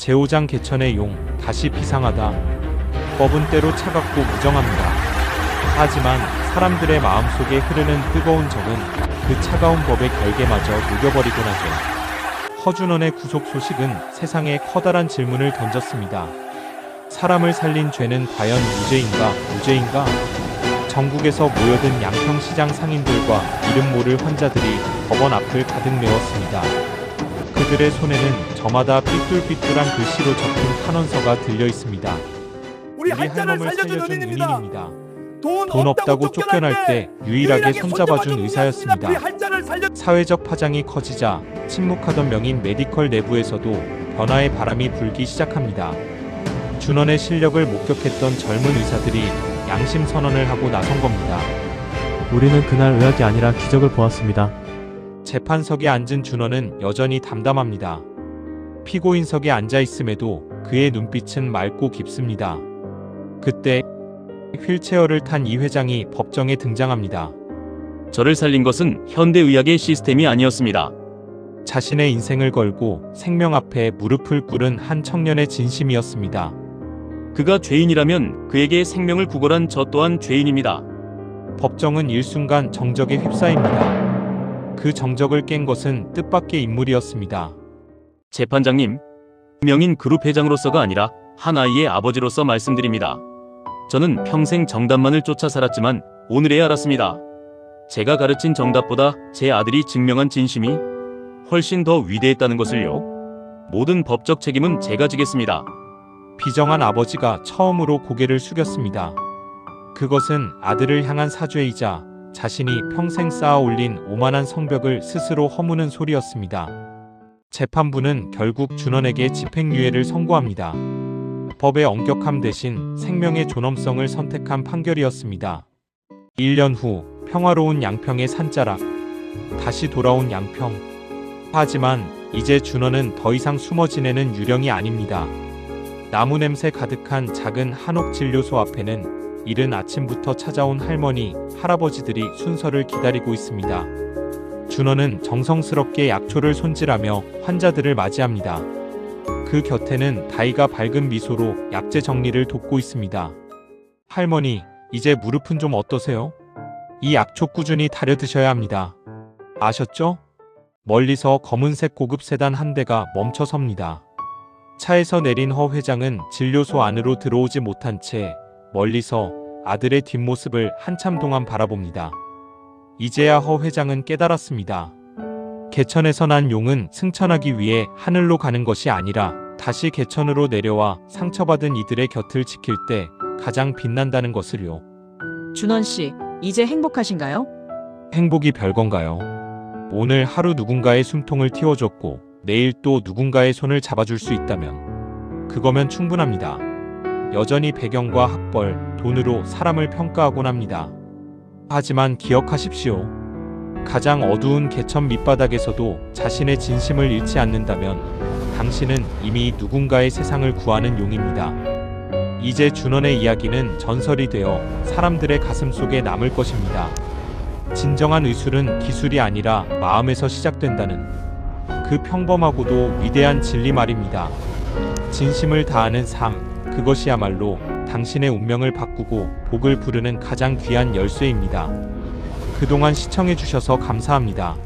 제오장 개천의 용 다시 비상하다. 법은 때로 차갑고 무정합니다. 하지만 사람들의 마음속에 흐르는 뜨거운 정은 그 차가운 법의 결계마저 녹여버리곤 하죠. 허준원의 구속 소식은 세상에 커다란 질문을 던졌습니다. 사람을 살린 죄는 과연 유죄인가 무죄인가? 전국에서 모여든 양평시장 상인들과 이름 모를 환자들이 법원 앞을 가득 메웠습니다. 그들의 손에는 저마다 삐뚤삐뚤한 글씨로 적힌 탄원서가 들려 있습니다. 우리 한자를 살려준 은인입니다. 은인입니다. 돈, 돈 없다고 쫓겨날 때 유일하게 손잡아준 우리 의사였습니다. 살려 사회적 파장이 커지자 침묵하던 명인 메디컬 내부에서도 변화의 바람이 불기 시작합니다. 준원의 실력을 목격했던 젊은 의사들이 양심 선언을 하고 나선 겁니다. 우리는 그날 의학이 아니라 기적을 보았습니다. 재판석에 앉은 준원은 여전히 담담합니다. 피고인석에 앉아 있음에도 그의 눈빛은 맑고 깊습니다. 그때 휠체어를 탄 이 회장이 법정에 등장합니다. 저를 살린 것은 현대의학의 시스템이 아니었습니다. 자신의 인생을 걸고 생명 앞에 무릎을 꿇은 한 청년의 진심이었습니다. 그가 죄인이라면 그에게 생명을 구걸한 저 또한 죄인입니다. 법정은 일순간 정적에 휩싸입니다. 그 정적을 깬 것은 뜻밖의 인물이었습니다. 재판장님, 명인 그룹 회장으로서가 아니라 한 아이의 아버지로서 말씀드립니다. 저는 평생 정답만을 쫓아 살았지만 오늘에 알았습니다. 제가 가르친 정답보다 제 아들이 증명한 진심이 훨씬 더 위대했다는 것을요. 모든 법적 책임은 제가 지겠습니다. 비정한 아버지가 처음으로 고개를 숙였습니다. 그것은 아들을 향한 사죄이자 자신이 평생 쌓아 올린 오만한 성벽을 스스로 허무는 소리였습니다. 재판부는 결국 준원에게 집행유예를 선고합니다. 법의 엄격함 대신 생명의 존엄성을 선택한 판결이었습니다. 1년 후 평화로운 양평의 산자락 다시 돌아온 양평 하지만 이제 준원은 더 이상 숨어 지내는 유령이 아닙니다. 나무 냄새 가득한 작은 한옥 진료소 앞에는 이른 아침부터 찾아온 할머니, 할아버지들이 순서를 기다리고 있습니다. 준호는 정성스럽게 약초를 손질하며 환자들을 맞이합니다. 그 곁에는 다이가 밝은 미소로 약재 정리를 돕고 있습니다. 할머니, 이제 무릎은 좀 어떠세요? 이 약초 꾸준히 타려 드셔야 합니다. 아셨죠? 멀리서 검은색 고급 세단 한 대가 멈춰 섭니다. 차에서 내린 허 회장은 진료소 안으로 들어오지 못한 채 멀리서 아들의 뒷모습을 한참 동안 바라봅니다. 이제야 허 회장은 깨달았습니다. 개천에서 난 용은 승천하기 위해 하늘로 가는 것이 아니라 다시 개천으로 내려와 상처받은 이들의 곁을 지킬 때 가장 빛난다는 것을요. 준원 씨, 이제 행복하신가요? 행복이 별건가요? 오늘 하루 누군가의 숨통을 틔워줬고 내일 또 누군가의 손을 잡아줄 수 있다면 그거면 충분합니다. 여전히 배경과 학벌, 돈으로 사람을 평가하곤 합니다. 하지만 기억하십시오. 가장 어두운 개천 밑바닥에서도 자신의 진심을 잃지 않는다면 당신은 이미 누군가의 세상을 구하는 용입니다. 이제 준원의 이야기는 전설이 되어 사람들의 가슴 속에 남을 것입니다. 진정한 의술은 기술이 아니라 마음에서 시작된다는 그 평범하고도 위대한 진리 말입니다. 진심을 다하는 삶, 그것이야말로 당신의 운명을 바꾸고 복을 부르는 가장 귀한 열쇠입니다. 그동안 시청해주셔서 감사합니다.